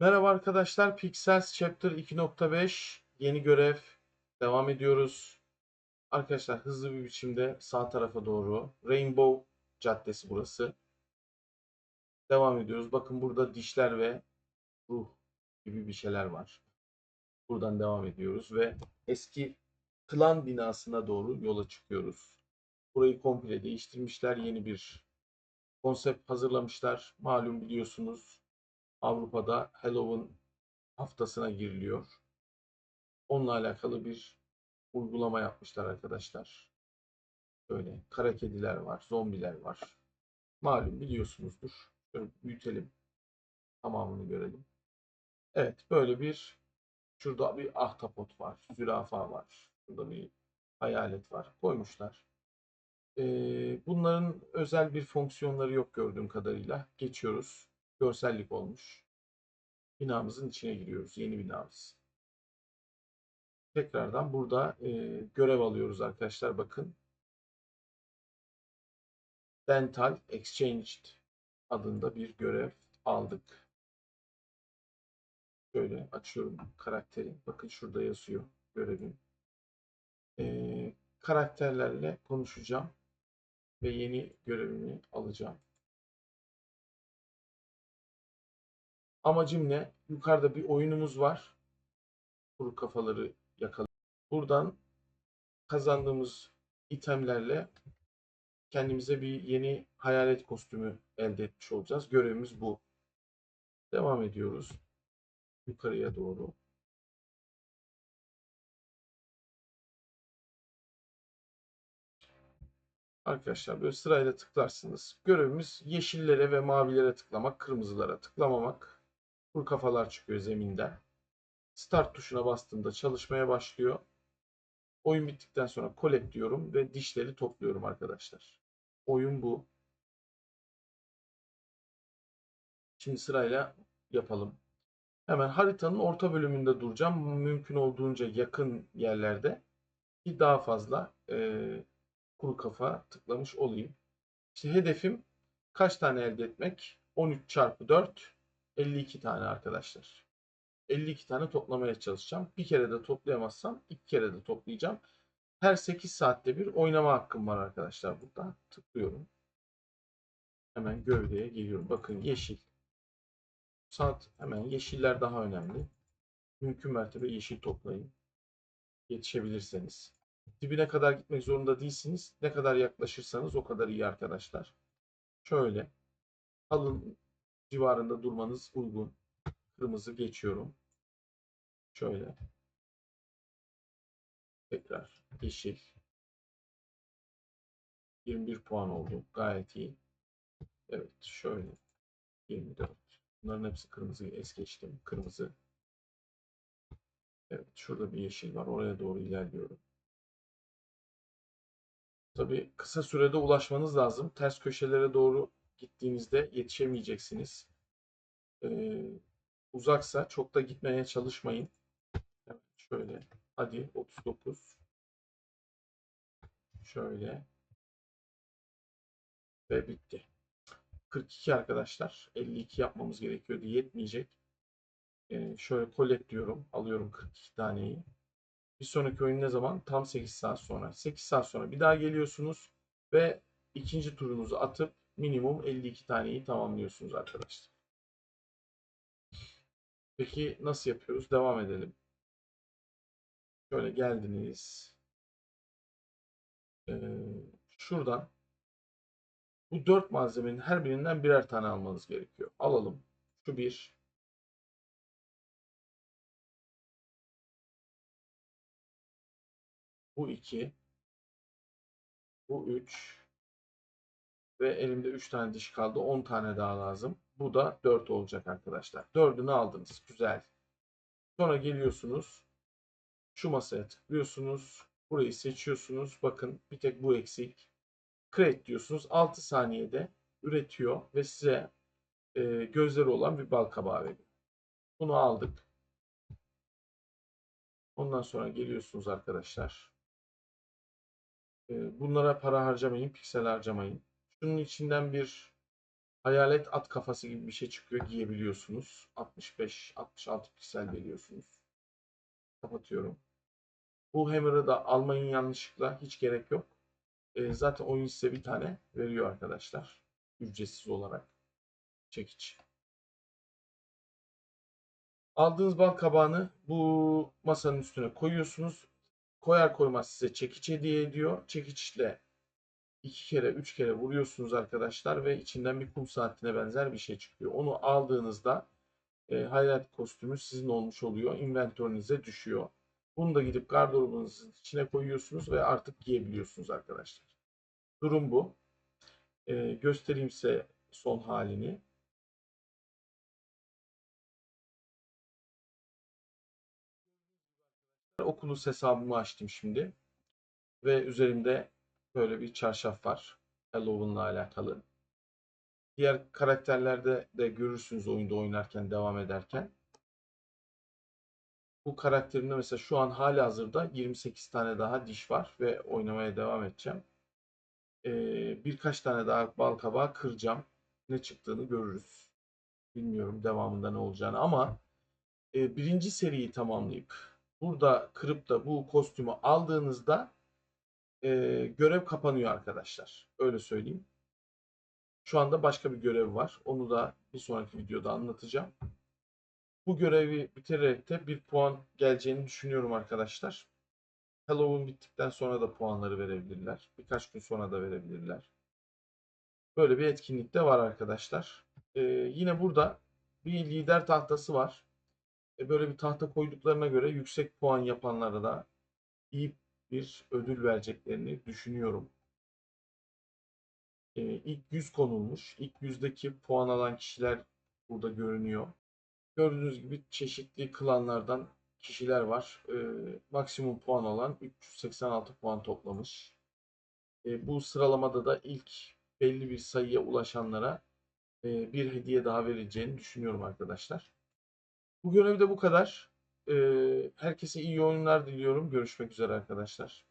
Merhaba arkadaşlar, Pixels Chapter 2.5 yeni görev devam ediyoruz. Arkadaşlar hızlı bir biçimde sağ tarafa doğru Rainbow Caddesi burası. Devam ediyoruz. Bakın burada dişler ve ruh gibi bir şeyler var. Buradan devam ediyoruz ve eski klan binasına doğru yola çıkıyoruz. Burayı komple değiştirmişler. Yeni bir konsept hazırlamışlar. Malum biliyorsunuz Avrupa'da Halloween haftasına giriliyor. Onunla alakalı bir uygulama yapmışlar arkadaşlar. Böyle kara kediler var, zombiler var. Malum biliyorsunuzdur. Şöyle büyütelim. Tamamını görelim. Evet böyle bir şurada bir ahtapot var, zürafa var. Burada bir hayalet var. Koymuşlar. Ee, bunların özel bir fonksiyonları yok gördüğüm kadarıyla. Geçiyoruz. Görsellik olmuş. Binamızın içine giriyoruz. Yeni binamız. Tekrardan burada e, görev alıyoruz arkadaşlar. Bakın. Dental Exchanged adında bir görev aldık. Şöyle açıyorum karakteri. Bakın şurada yazıyor görevim. E, karakterlerle konuşacağım ve yeni görevimi alacağım. Amacım ne? Yukarıda bir oyunumuz var. Kuru kafaları yakala. Buradan kazandığımız itemlerle kendimize bir yeni hayalet kostümü elde etmiş olacağız. Görevimiz bu. Devam ediyoruz. Yukarıya doğru. Arkadaşlar böyle sırayla tıklarsınız. Görevimiz yeşillere ve mavilere tıklamak, kırmızılara tıklamamak. Kuru kafalar çıkıyor zeminden. Start tuşuna bastığımda çalışmaya başlıyor. Oyun bittikten sonra collect diyorum ve dişleri topluyorum arkadaşlar. Oyun bu. Şimdi sırayla yapalım. Hemen haritanın orta bölümünde duracağım. Mümkün olduğunca yakın yerlerde ki daha fazla e, kuru kafa tıklamış olayım. İşte hedefim kaç tane elde etmek? 13 çarpı 4 52 tane arkadaşlar. 52 tane toplamaya çalışacağım. Bir kere de toplayamazsam iki kere de toplayacağım. Her 8 saatte bir oynama hakkım var arkadaşlar burada. Tıklıyorum. Hemen gövdeye geliyorum. Bakın yeşil. Saat hemen yeşiller daha önemli. Mümkün mertebe yeşil toplayın. Yetişebilirseniz. Dibine kadar gitmek zorunda değilsiniz. Ne kadar yaklaşırsanız o kadar iyi arkadaşlar. Şöyle. Alın civarında durmanız uygun. Kırmızı geçiyorum. Şöyle. Tekrar yeşil. 21 puan oldu. Gayet iyi. Evet şöyle. 24. Bunların hepsi kırmızı es geçtim. Kırmızı. Evet şurada bir yeşil var. Oraya doğru ilerliyorum. Tabii kısa sürede ulaşmanız lazım. Ters köşelere doğru gittiğinizde yetişemeyeceksiniz. Ee, uzaksa çok da gitmeye çalışmayın. Şöyle. Hadi 39. Şöyle. Ve bitti. 42 arkadaşlar. 52 yapmamız gerekiyordu. Yetmeyecek. Ee, şöyle collect diyorum. Alıyorum 42 taneyi. Bir sonraki oyun ne zaman? Tam 8 saat sonra. 8 saat sonra bir daha geliyorsunuz ve ikinci turunuzu atıp minimum 52 taneyi tamamlıyorsunuz arkadaşlar. Peki nasıl yapıyoruz? Devam edelim. Şöyle geldiniz. Ee, şuradan bu dört malzemenin her birinden birer tane almanız gerekiyor. Alalım. Şu bir. Bu iki. Bu üç. Ve elimde üç tane diş kaldı. On tane daha lazım. Bu da dört olacak arkadaşlar. Dördünü aldınız. Güzel. Sonra geliyorsunuz. Şu masaya tıklıyorsunuz. Burayı seçiyorsunuz. Bakın bir tek bu eksik. Create diyorsunuz. 6 saniyede üretiyor ve size e, gözleri olan bir bal kabağı veriyor. Bunu aldık. Ondan sonra geliyorsunuz arkadaşlar. E, bunlara para harcamayın, piksel harcamayın. Şunun içinden bir Hayalet at kafası gibi bir şey çıkıyor giyebiliyorsunuz. 65-66 piksel veriyorsunuz. Kapatıyorum. Bu hammer'ı da almayın yanlışlıkla. Hiç gerek yok. E, zaten oyun size bir tane veriyor arkadaşlar. Ücretsiz olarak. Çekiç. Aldığınız bal kabağını bu masanın üstüne koyuyorsunuz. Koyar koymaz size çekiç hediye ediyor. Çekiçle iki kere, üç kere vuruyorsunuz arkadaşlar ve içinden bir kum saatine benzer bir şey çıkıyor. Onu aldığınızda e, hayalet kostümü sizin olmuş oluyor. Inventörünüze düşüyor. Bunu da gidip gardırobunuzun içine koyuyorsunuz ve artık giyebiliyorsunuz arkadaşlar. Durum bu. E, göstereyim size son halini. Oculus hesabımı açtım şimdi. Ve üzerimde böyle bir çarşaf var. Halloween'la alakalı. Diğer karakterlerde de görürsünüz oyunda oynarken, devam ederken. Bu karakterimde mesela şu an hali hazırda 28 tane daha diş var ve oynamaya devam edeceğim. Ee, birkaç tane daha bal kabağı kıracağım. Ne çıktığını görürüz. Bilmiyorum devamında ne olacağını ama e, birinci seriyi tamamlayıp burada kırıp da bu kostümü aldığınızda e, görev kapanıyor arkadaşlar. Öyle söyleyeyim. Şu anda başka bir görev var. Onu da bir sonraki videoda anlatacağım. Bu görevi bitirerek de bir puan geleceğini düşünüyorum arkadaşlar. Halloween bittikten sonra da puanları verebilirler. Birkaç gün sonra da verebilirler. Böyle bir etkinlik de var arkadaşlar. Ee, yine burada bir lider tahtası var. E, böyle bir tahta koyduklarına göre yüksek puan yapanlara da iyi bir ödül vereceklerini düşünüyorum. Ee, ilk 100 konulmuş. İlk 100'deki puan alan kişiler burada görünüyor. Gördüğünüz gibi çeşitli klanlardan kişiler var. Ee, maksimum puan alan 386 puan toplamış. Ee, bu sıralamada da ilk belli bir sayıya ulaşanlara e, bir hediye daha verileceğini düşünüyorum arkadaşlar. Bu görevde bu kadar. Herkese iyi oyunlar diliyorum. Görüşmek üzere arkadaşlar.